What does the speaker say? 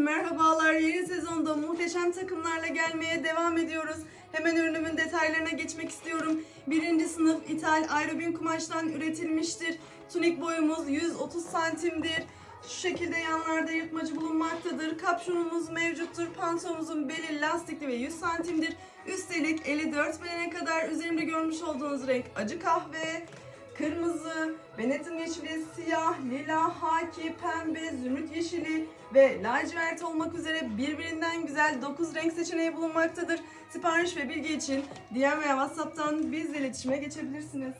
merhabalar. Yeni sezonda muhteşem takımlarla gelmeye devam ediyoruz. Hemen ürünümün detaylarına geçmek istiyorum. Birinci sınıf ithal aerobin kumaştan üretilmiştir. Tunik boyumuz 130 santimdir. Şu şekilde yanlarda yırtmacı bulunmaktadır. Kapşonumuz mevcuttur. Pantolonumuzun beli lastikli ve 100 santimdir. Üstelik 54 belene kadar üzerimde görmüş olduğunuz renk acı kahve, kırmızı, Benetton yeşili, siyah, lila, haki, pembe, zümrüt yeşili ve lacivert olmak üzere birbirinden güzel 9 renk seçeneği bulunmaktadır. Sipariş ve bilgi için DM veya WhatsApp'tan bizle iletişime geçebilirsiniz.